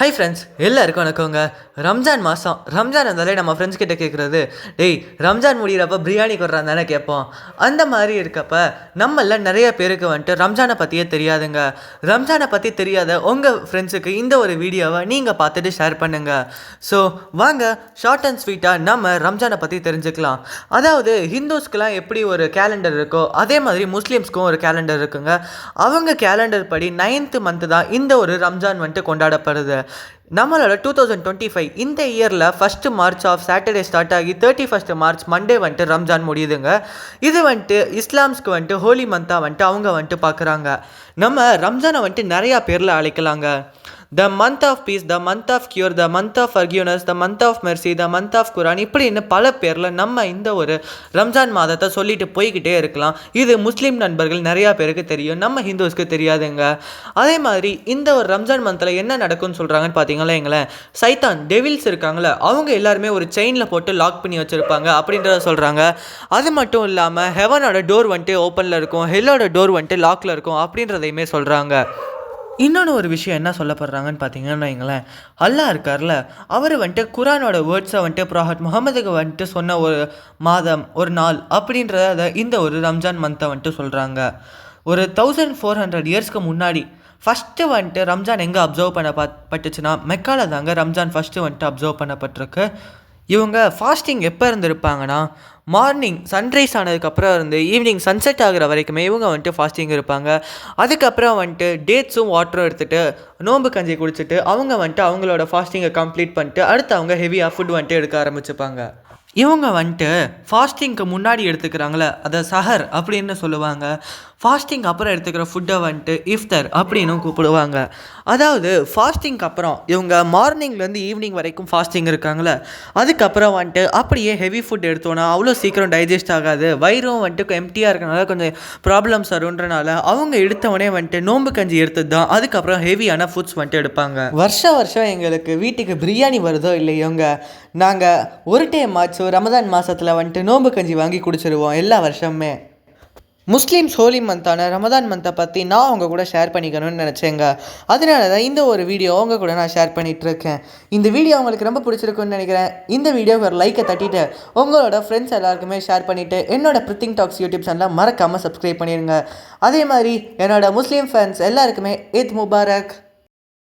Hi friends எல்லாருக்கும் வணக்கங்க. ரம்ஜான் மாதம் ரம்ஜான் வந்தாலே நம்ம ஃப்ரெண்ட்ஸ் கிட்ட கேட்குறது டேய் ரம்ஜான் முடிகிறப்ப பிரியாணி கொடுறான் தானே கேட்போம். அந்த மாதிரி இருக்கப்ப நம்மள நிறைய பேருக்கு வந்துட்டு ரம்ஜானை பற்றியே தெரியாதுங்க. ரம்ஜானை பற்றி தெரியாத உங்கள் ஃப்ரெண்ட்ஸுக்கு இந்த ஒரு வீடியோவை நீங்கள் பார்த்துட்டு ஷேர் பண்ணுங்கள் ஸோ வாங்க ஷார்ட் அண்ட் ஸ்வீட்டாக நம்ம ரம்ஜானை பற்றி தெரிஞ்சுக்கலாம். அதாவது ஹிந்துஸ்க்கெலாம் எப்படி ஒரு கேலண்டர் இருக்கோ அதே மாதிரி முஸ்லீம்ஸ்க்கும் ஒரு கேலண்டர் இருக்குங்க. அவங்க கேலண்டர் படி நைன்த்து மந்த்து தான் இந்த ஒரு ரம்ஜான் வந்துட்டு கொண்டாடப்படுது. நம்மளோட டூ தௌசண்ட் டுவெண்ட்டி ஃபைவ் இந்த இயரில் first March of Saturday start ஆகி தேர்ட்டி ஃபஸ்ட்டு மார்ச் மண்டே வந்துட்டு ரம்ஜான் முடியுதுங்க. இது வந்துட்டு இஸ்லாம்ஸ்க்கு வந்துட்டு ஹோலி மந்த்தாக வந்துட்டு அவங்க வந்துட்டு பார்க்குறாங்க நம்ம ரம்ஜானை வந்துட்டு நிறையா பேரில் அழைக்கலாங்க. The month of peace the month of cure the month of forgiveness the month of mercy the month of Quran இப்படின்னு பல பேரில் நம்ம இந்த ஒரு ரம்ஜான் மாதத்தை சொல்லிட்டு போய்கிட்டே இருக்கலாம். இது முஸ்லீம் நண்பர்கள் நிறையா பேருக்கு தெரியும் நம்ம ஹிந்துஸ்க்கு தெரியாதுங்க. அதே மாதிரி இந்த ஒரு ரம்ஜான் மந்தில் என்ன நடக்கும்னு சொல்கிறாங்கன்னு பார்த்தீங்களா எங்களை? சைத்தான் டெவில்ஸ் இருக்காங்களே அவங்க எல்லாருமே ஒரு செயினில் போட்டு லாக் பண்ணி வச்சுருப்பாங்க அப்படின்றத சொல்கிறாங்க அது மட்டும் இல்லாமல் ஹெவனோட டோர் வந்துட்டு ஓப்பனில் இருக்கும் ஹெல்லோட டோர் வந்துட்டு லாக்கில் இருக்கும் அப்படின்றதையுமே சொல்கிறாங்க இன்னொன்று ஒரு விஷயம் என்ன சொல்லப்படுறாங்கன்னு பார்த்தீங்கன்னா வைங்களேன். அல்லாஹ் இருக்கார்ல அவர் வந்துட்டு குரானோட வேர்ட்ஸை வந்துட்டு ப்ராஹட் முகமதுக்கு வந்துட்டு சொன்ன ஒரு மாதம் ஒரு நாள் அப்படின்றத இந்த ஒரு ரம்ஜான் மந்த்தை வந்துட்டு சொல்கிறாங்க ஒரு தௌசண்ட் ஃபோர் ஹண்ட்ரட் இயர்ஸ்க்கு முன்னாடி ஃபஸ்ட்டு வந்துட்டு ரம்ஜான் எங்கே அப்சர்வ் பண்ண பட்டுச்சுன்னா மெக்கால தாங்க ரம்ஜான் ஃபஸ்ட்டு வந்துட்டு அப்சர்வ் பண்ணப்பட்டிருக்கு. இவங்க ஃபாஸ்டிங் எப்போ இருந்திருப்பாங்கன்னா மார்னிங் சன்ரைஸ் ஆனதுக்கப்புறம் இருந்து ஈவினிங் சன்செட் ஆகிற வரைக்குமே இவங்க வந்துட்டு ஃபாஸ்டிங் இருப்பாங்க. அதுக்கப்புறம் வந்துட்டு டேட்ஸும் வாட்டரும் எடுத்துகிட்டு நோம்பு கஞ்சி குடிச்சிட்டு அவங்க வந்துட்டு அவங்களோட ஃபாஸ்டிங்கை கம்ப்ளீட் பண்ணிட்டு அடுத்து அவங்க ஹெவியாக ஃபுட் வந்துட்டு எடுக்க ஆரம்பிச்சுப்பாங்க. இவங்க வந்துட்டு ஃபாஸ்டிங்க்கு முன்னாடி எடுத்துக்கிறாங்களே அதை சஹர் அப்படின்னு சொல்லுவாங்க. ஃபாஸ்டிங் அப்புறம் எடுத்துக்கிற ஃபுட்டை வந்துட்டு இஃப்தர் அப்படின்னு கூப்பிடுவாங்க. அதாவது ஃபாஸ்டிங்க்கு அப்புறம் இவங்க மார்னிங்லேருந்து ஈவினிங் வரைக்கும் ஃபாஸ்டிங் இருக்காங்களே அதுக்கப்புறம் வந்துட்டு அப்படியே ஹெவி ஃபுட் எடுத்தோன்னா அவ்வளோ சீக்கிரம் டைஜஸ்ட் ஆகாது. வயிறும் வந்துட்டு எம்டியாக இருக்கனால கொஞ்சம் ப்ராப்ளம்ஸ் வருன்றனால அவங்க எடுத்தவொடனே வந்துட்டு நோம்பு கஞ்சி எடுத்தது தான். அதுக்கப்புறம் ஹெவியான ஃபுட்ஸ் வந்துட்டு எடுப்பாங்க. வருஷம் வருஷம் எங்களுக்கு வீட்டுக்கு பிரியாணி வருதோ இல்லையோங்க நாங்கள் ஒரு டைம் ஆச்சு ரமதான் மாதத்தில் வந்துட்டு நோம்பு கஞ்சி வாங்கி குடிச்சிருவோம் எல்லா வருஷமே முஸ்லீம்ஸ் ஹோலி மந்தான ரமதான் மந்த்தை பற்றி நான் உங்கள் கூட ஷேர் பண்ணிக்கணும்னு நினச்சேங்க. அதனால தான் இந்த ஒரு வீடியோ உங்கள் கூட நான் ஷேர் பண்ணிகிட்ருக்கேன் இந்த வீடியோ உங்களுக்கு ரொம்ப பிடிச்சிருக்குன்னு நினைக்கிறேன். இந்த வீடியோக்கு ஒரு லைக்கை தட்டிட்டு உங்களோட ஃப்ரெண்ட்ஸ் எல்லாருக்குமே ஷேர் பண்ணிவிட்டு என்னோட பிரித்திங் டாக்ஸ் யூடியூப் சேனலை மறக்காமல் சப்ஸ்கிரைப் பண்ணிடுங்க அதே மாதிரி என்னோட முஸ்லீம் ஃபேன்ஸ் எல்லாருக்குமே ஏத் முபாரக்